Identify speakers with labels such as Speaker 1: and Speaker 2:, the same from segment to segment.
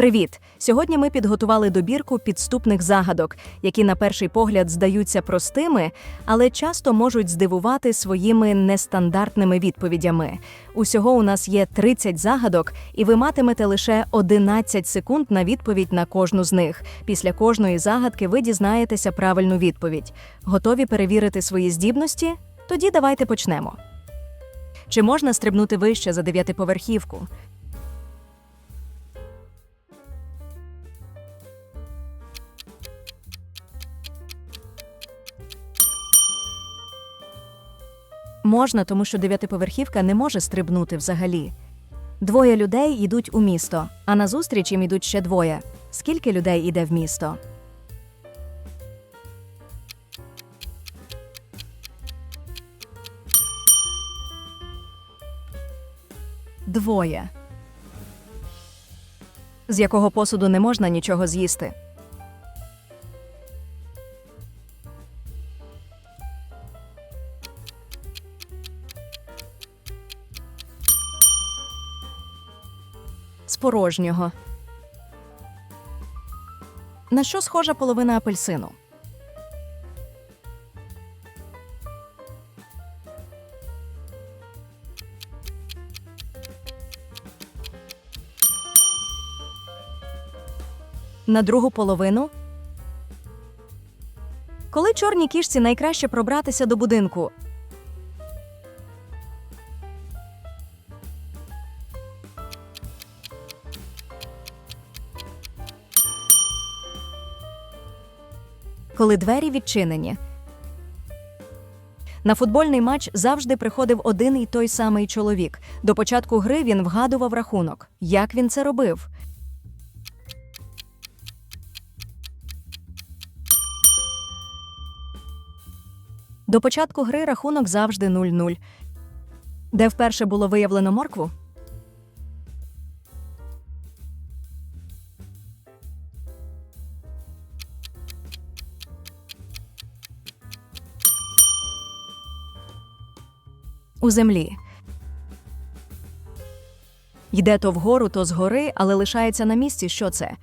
Speaker 1: Привіт! Сьогодні ми підготували добірку підступних загадок, які на перший погляд здаються простими, але часто можуть здивувати своїми нестандартними відповідями. Усього у нас є 30 загадок, і ви матимете лише 11 секунд на відповідь на кожну з них. Після кожної загадки ви дізнаєтеся правильну відповідь. Готові перевірити свої здібності? Тоді давайте почнемо. Чи можна стрибнути вище за дев'ятиповерхівку? Можна, тому що дев'ятиповерхівка не може стрибнути взагалі. Двоє людей йдуть у місто, а назустріч їм ідуть ще двоє. Скільки людей йде в місто? Двоє. З якого посуду не можна нічого з'їсти? З порожнього. На що схожа половина апельсину? На другу половину. Коли чорній кішці найкраще пробратися до будинку? Коли двері відчинені. На футбольний матч завжди приходив один і той самий чоловік. До початку гри він вгадував рахунок. Як він це робив? До початку гри рахунок завжди 0-0. Де вперше було виявлено моркву? У землі. Йде то вгору, то згори, але лишається на місці. Що це?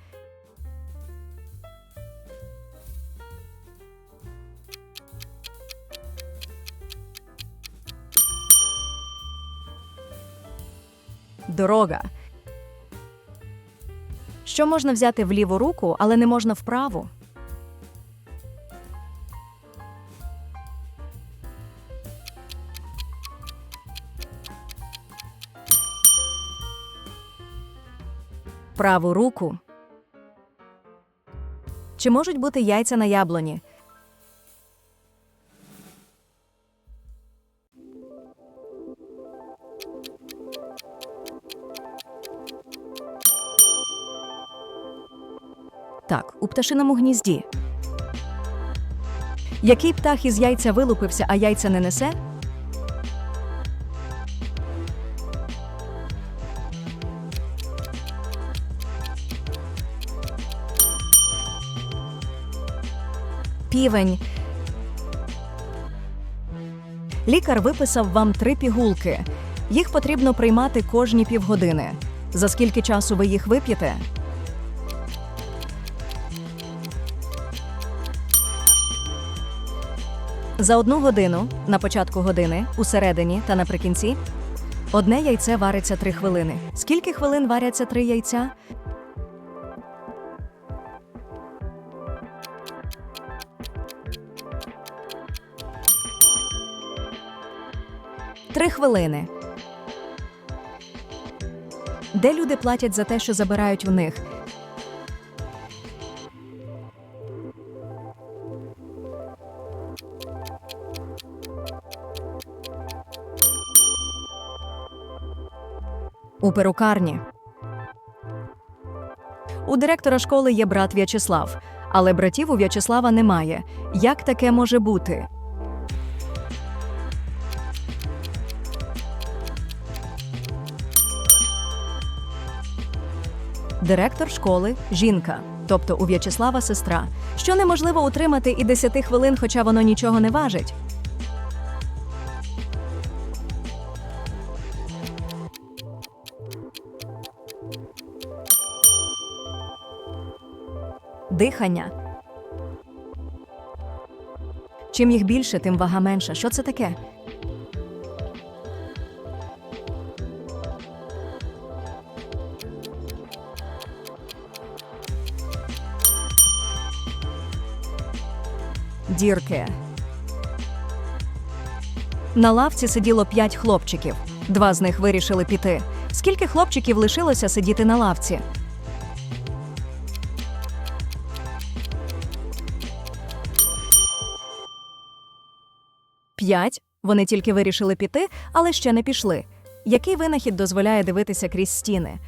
Speaker 1: Дорога. Що можна взяти в ліву руку, але не можна в праву? руку. Чи можуть бути яйця на яблуні? Так, у пташиному гнізді. Який птах із яйця вилупився, а яйця не несе? Півень. Лікар виписав вам три пігулки. Їх потрібно приймати кожні півгодини. За скільки часу ви їх вип'єте? За одну годину на початку години, усередині та наприкінці. Одне яйце вариться три хвилини. Скільки хвилин варяться три яйця? Три хвилини. Де люди платять за те, що забирають в них? У перукарні. У директора школи є брат В'ячеслав, але братів у В'ячеслава немає. Як таке може бути? Директор школи жінка, тобто у В'ячеслава сестра, що неможливо утримати і 10 хвилин, хоча воно нічого не важить. Дихання. Чим їх більше, тим вага менша. Що це таке? Дірки. На лавці сиділо п'ять хлопчиків. Два з них вирішили піти. Скільки хлопчиків лишилося сидіти на лавці? П'ять. Вони тільки вирішили піти, але ще не пішли. Який винахід дозволяє дивитися крізь стіни?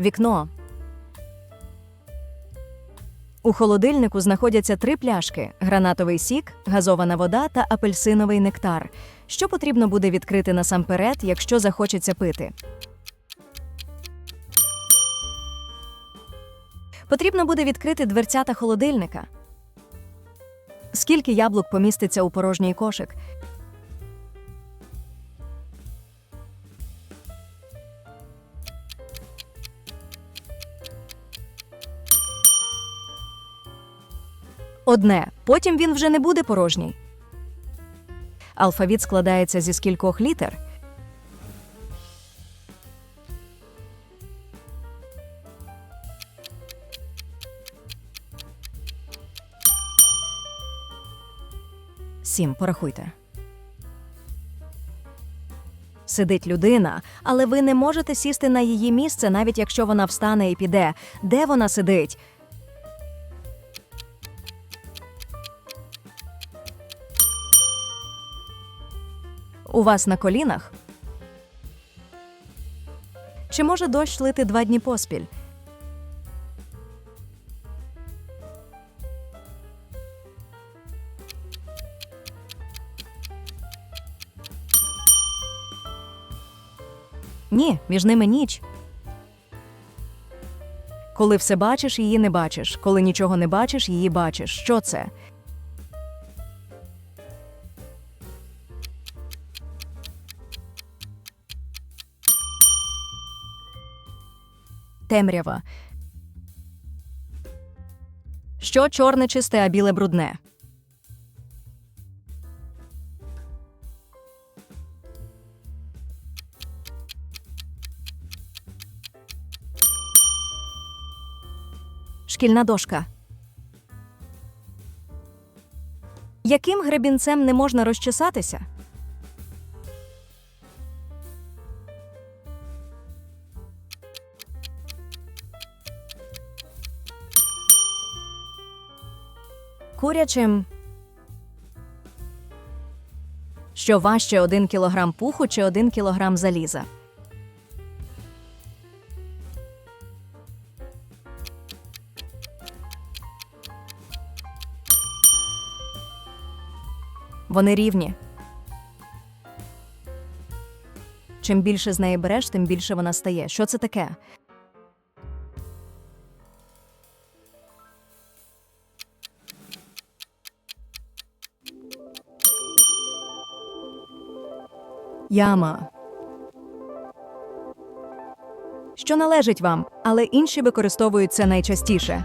Speaker 1: Вікно. У холодильнику знаходяться три пляшки: гранатовий сік, газована вода та апельсиновий нектар. Що потрібно буде відкрити насамперед, якщо захочеться пити? Потрібно буде відкрити дверцята холодильника. Скільки яблук поміститься у порожній кошик? Одне. Потім він вже не буде порожній. Алфавіт складається зі скількох літер. Сім. Порахуйте. Сидить людина, але ви не можете сісти на її місце, навіть якщо вона встане і піде. Де вона сидить? У вас на колінах? Чи може дощ лити два дні поспіль? Ні, між ними ніч. Коли все бачиш, її не бачиш. Коли нічого не бачиш, її бачиш. Що це? Темрява. Що чорне чисте, а біле брудне? Шкільна дошка. Яким гребінцем не можна розчесатися? Курячим. Що важче 1 кілограм пуху чи 1 кілограм заліза? Вони рівні. Чим більше з неї береш, тим більше вона стає. Що це таке? Яма. Що належить вам, але інші використовують це найчастіше.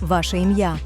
Speaker 1: Ваше ім'я.